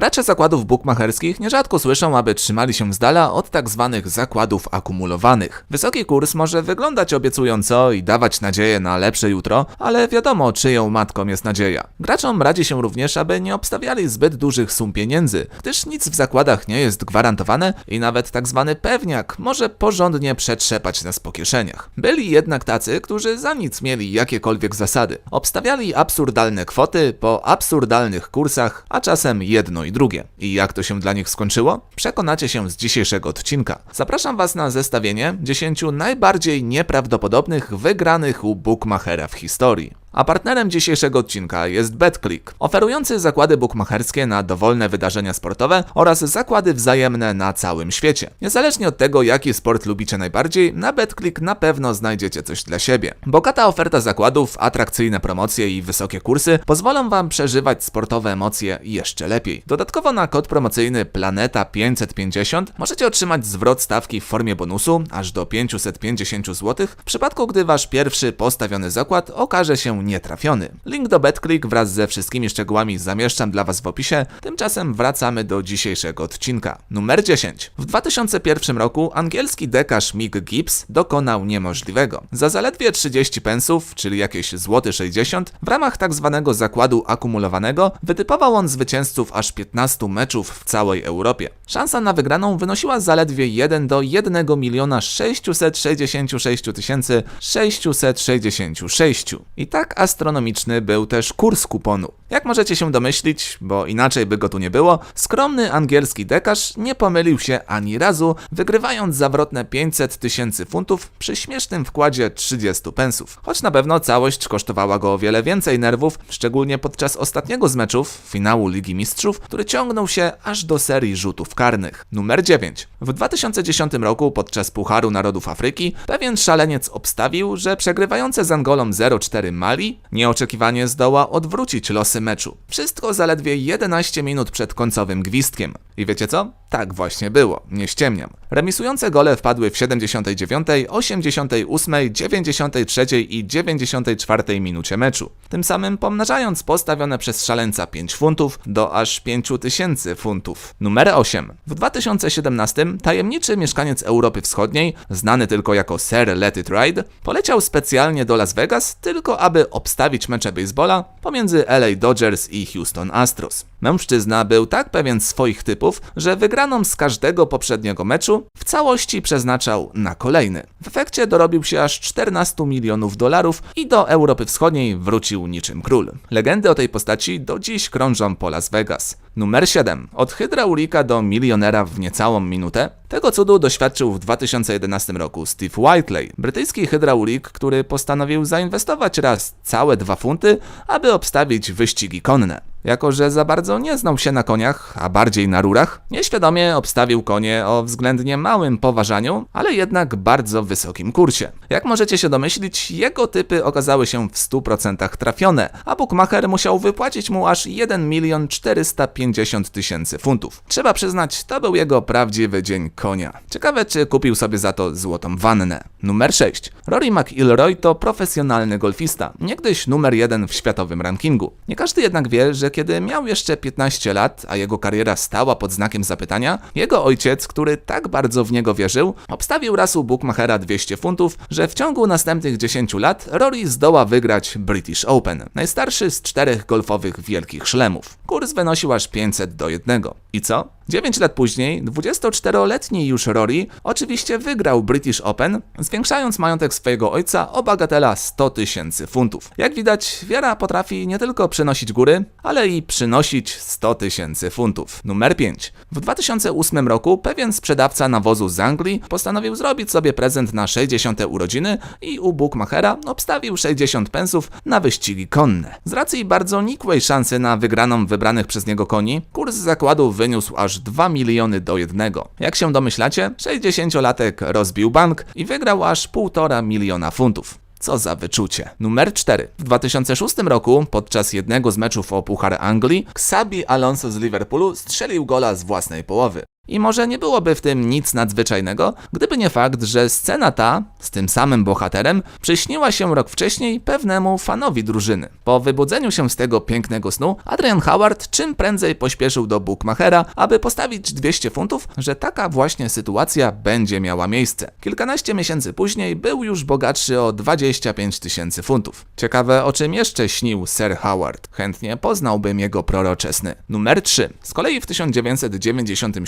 Gracze zakładów bukmacherskich nierzadko słyszą, aby trzymali się z dala od tak zwanych zakładów akumulowanych. Wysoki kurs może wyglądać obiecująco i dawać nadzieję na lepsze jutro, ale wiadomo, czyją matką jest nadzieja. Graczom radzi się również, aby nie obstawiali zbyt dużych sum pieniędzy, gdyż nic w zakładach nie jest gwarantowane i nawet tak zwany pewniak może porządnie przetrzepać nas po kieszeniach. Byli jednak tacy, którzy za nic mieli jakiekolwiek zasady. Obstawiali absurdalne kwoty po absurdalnych kursach, a czasem jedno i drugie. I jak to się dla nich skończyło? Przekonacie się z dzisiejszego odcinka. Zapraszam Was na zestawienie 10 najbardziej nieprawdopodobnych wygranych u bookmachera w historii. A partnerem dzisiejszego odcinka jest BetClick, oferujący zakłady bukmacherskie na dowolne wydarzenia sportowe oraz zakłady wzajemne na całym świecie. Niezależnie od tego, jaki sport lubicie najbardziej, na BetClick na pewno znajdziecie coś dla siebie. Bogata oferta zakładów, atrakcyjne promocje i wysokie kursy pozwolą Wam przeżywać sportowe emocje jeszcze lepiej. Dodatkowo na kod promocyjny Planeta550 możecie otrzymać zwrot stawki w formie bonusu aż do 550 zł w przypadku, gdy Wasz pierwszy postawiony zakład okaże się nietrafiony. Link do BetClick wraz ze wszystkimi szczegółami zamieszczam dla Was w opisie. Tymczasem wracamy do dzisiejszego odcinka. Numer 10. W 2001 roku angielski dekarz Mick Gibbs dokonał niemożliwego. Za zaledwie 30 pensów, czyli jakieś złoty 60, w ramach tak zwanego zakładu akumulowanego wytypował on zwycięzców aż 15 meczów w całej Europie. Szansa na wygraną wynosiła zaledwie 1 do 1 miliona 666 tysięcy 666. I tak astronomiczny był też kurs kuponu. Jak możecie się domyślić, bo inaczej by go tu nie było, skromny angielski dekarz nie pomylił się ani razu, wygrywając zawrotne 500 tysięcy funtów przy śmiesznym wkładzie 30 pensów. Choć na pewno całość kosztowała go o wiele więcej nerwów, szczególnie podczas ostatniego z meczów, finału Ligi Mistrzów, który ciągnął się aż do serii rzutów karnych. Numer 9. W 2010 roku podczas Pucharu Narodów Afryki pewien szaleniec obstawił, że przegrywające z Angolą 0-4 Mali nieoczekiwanie zdoła odwrócić losy meczu. Wszystko zaledwie 11 minut przed końcowym gwizdkiem. I wiecie co? Tak właśnie było, nie ściemniam. Remisujące gole wpadły w 79, 88, 93 i 94 minucie meczu. Tym samym pomnażając postawione przez szaleńca 5 funtów do aż 5000 funtów. Numer 8. W 2017 tajemniczy mieszkaniec Europy Wschodniej, znany tylko jako Sir Let It Ride, poleciał specjalnie do Las Vegas tylko aby obstawić mecze baseballa pomiędzy LA Dodgers i Houston Astros. Mężczyzna był tak pewien swoich typów, że wygraną z każdego poprzedniego meczu w całości przeznaczał na kolejny. W efekcie dorobił się aż 14 milionów dolarów i do Europy Wschodniej wrócił niczym król. Legendy o tej postaci do dziś krążą po Las Vegas. Numer 7. Od hydraulika do milionera w niecałą minutę. Tego cudu doświadczył w 2011 roku Steve Whiteley, brytyjski hydraulik, który postanowił zainwestować raz całe dwa funty, aby obstawić wyścigi konne. Jako, że za bardzo nie znał się na koniach, a bardziej na rurach, nieświadomie obstawił konie o względnie małym poważaniu, ale jednak bardzo wysokim kursie. Jak możecie się domyślić, jego typy okazały się w 100% trafione, a bookmacher musiał wypłacić mu aż 1 milion 450 tysięcy funtów. Trzeba przyznać, to był jego prawdziwy dzień konia. Ciekawe, czy kupił sobie za to złotą wannę. Numer 6. Rory McIlroy to profesjonalny golfista, niegdyś numer 1 w światowym rankingu. Nie każdy jednak wie, że kiedy miał jeszcze 15 lat, a jego kariera stała pod znakiem zapytania, jego ojciec, który tak bardzo w niego wierzył, obstawił raz u bookmachera 200 funtów, że w ciągu następnych 10 lat Rory zdoła wygrać British Open, najstarszy z czterech golfowych wielkich szlemów. Kurs wynosił aż 500 do 1. I co? 9 lat później 24-letni już Rory oczywiście wygrał British Open, zwiększając majątek swojego ojca o bagatela 100 tysięcy funtów. Jak widać, wiara potrafi nie tylko przynosić góry, ale i przynosić 100 tysięcy funtów. Numer 5. W 2008 roku pewien sprzedawca nawozu z Anglii postanowił zrobić sobie prezent na 60. urodziny i u bookmachera obstawił 60 pensów na wyścigi konne. Z racji bardzo nikłej szansy na wygraną wybranych przez niego koni, kurs zakładu wyniósł aż 2 miliony do 1. Jak się domyślacie, 60-latek rozbił bank i wygrał aż 1,5 miliona funtów. Co za wyczucie. Numer 4. W 2006 roku, podczas jednego z meczów o Puchar Anglii, Xabi Alonso z Liverpoolu strzelił gola z własnej połowy. I może nie byłoby w tym nic nadzwyczajnego, gdyby nie fakt, że scena ta, z tym samym bohaterem, przyśniła się rok wcześniej pewnemu fanowi drużyny. Po wybudzeniu się z tego pięknego snu, Adrian Howard czym prędzej pośpieszył do bookmachera, aby postawić 200 funtów, że taka właśnie sytuacja będzie miała miejsce. Kilkanaście miesięcy później był już bogatszy o 25 tysięcy funtów. Ciekawe, o czym jeszcze śnił Sir Howard. Chętnie poznałbym jego prorocze sny. Numer 3. Z kolei w 1997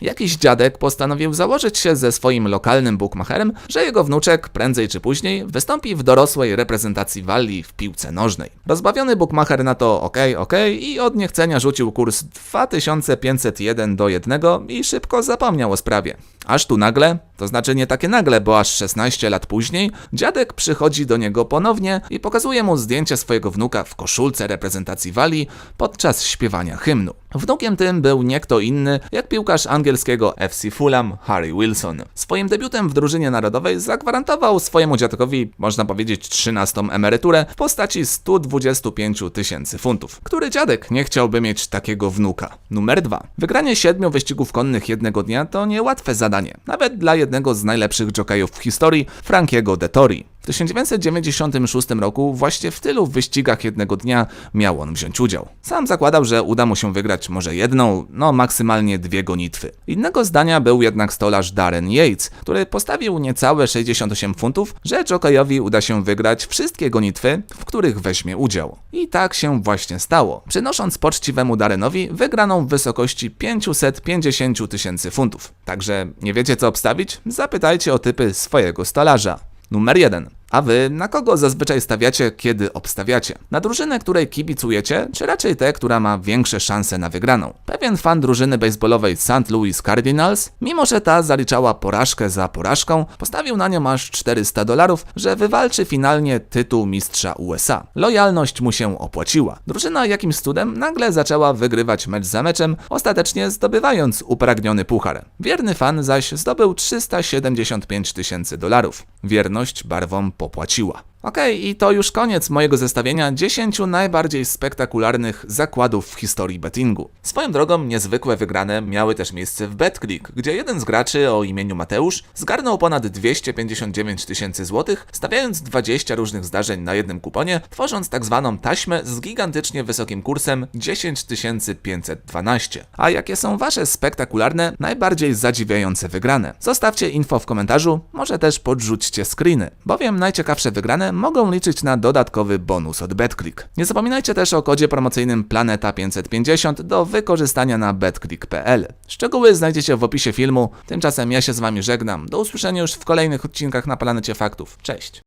jakiś dziadek postanowił założyć się ze swoim lokalnym bookmacherem, że jego wnuczek prędzej czy później wystąpi w dorosłej reprezentacji Walii w piłce nożnej. Rozbawiony bookmacher na to ok, ok i od niechcenia rzucił kurs 2501 do 1 i szybko zapomniał o sprawie. Aż tu nagle, to znaczy nie takie nagle, bo aż 16 lat później, dziadek przychodzi do niego ponownie i pokazuje mu zdjęcie swojego wnuka w koszulce reprezentacji Walii podczas śpiewania hymnu. Wnukiem tym był nie kto inny, jak piłkarz angielskiego FC Fulham Harry Wilson. Swoim debiutem w drużynie narodowej zagwarantował swojemu dziadkowi, można powiedzieć, 13 emeryturę w postaci 125 tysięcy funtów. Który dziadek nie chciałby mieć takiego wnuka? Numer 2. Wygranie siedmiu wyścigów konnych jednego dnia to niełatwe zadanie, nawet dla jednego z najlepszych jokejów w historii, Frankiego Dettori. W 1996 roku właśnie w tylu wyścigach jednego dnia miał on wziąć udział. Sam zakładał, że uda mu się wygrać może jedną, no maksymalnie dwie gonitwy. Innego zdania był jednak stolarz Darren Yates, który postawił niecałe 68 funtów, że jokejowi uda się wygrać wszystkie gonitwy, w których weźmie udział. I tak się właśnie stało, przynosząc poczciwemu Darrenowi wygraną w wysokości 550 tysięcy funtów. Także nie wiecie co obstawić? Zapytajcie o typy swojego stolarza. Numer 1. A wy na kogo zazwyczaj stawiacie, kiedy obstawiacie? Na drużynę, której kibicujecie, czy raczej tę, która ma większe szanse na wygraną? Pewien fan drużyny baseballowej St. Louis Cardinals, mimo że ta zaliczała porażkę za porażką, postawił na nią aż 400 dolarów, że wywalczy finalnie tytuł mistrza USA. Lojalność mu się opłaciła. Drużyna jakimś cudem nagle zaczęła wygrywać mecz za meczem, ostatecznie zdobywając upragniony puchar. Wierny fan zaś zdobył 375 tysięcy dolarów. Wierność barwom popłaciła. Okej, i to już koniec mojego zestawienia 10 najbardziej spektakularnych zakładów w historii bettingu. Swoją drogą niezwykłe wygrane miały też miejsce w BetClick, gdzie jeden z graczy o imieniu Mateusz zgarnął ponad 259 tysięcy złotych, stawiając 20 różnych zdarzeń na jednym kuponie, tworząc tak zwaną taśmę z gigantycznie wysokim kursem 10 512. A jakie są wasze spektakularne, najbardziej zadziwiające wygrane? Zostawcie info w komentarzu, może też podrzućcie screeny, bowiem najciekawsze wygrane mogą liczyć na dodatkowy bonus od BetClick. Nie zapominajcie też o kodzie promocyjnym Planeta 550 do wykorzystania na betclick.pl. Szczegóły znajdziecie w opisie filmu. Tymczasem ja się z wami żegnam. Do usłyszenia już w kolejnych odcinkach na Planecie Faktów. Cześć!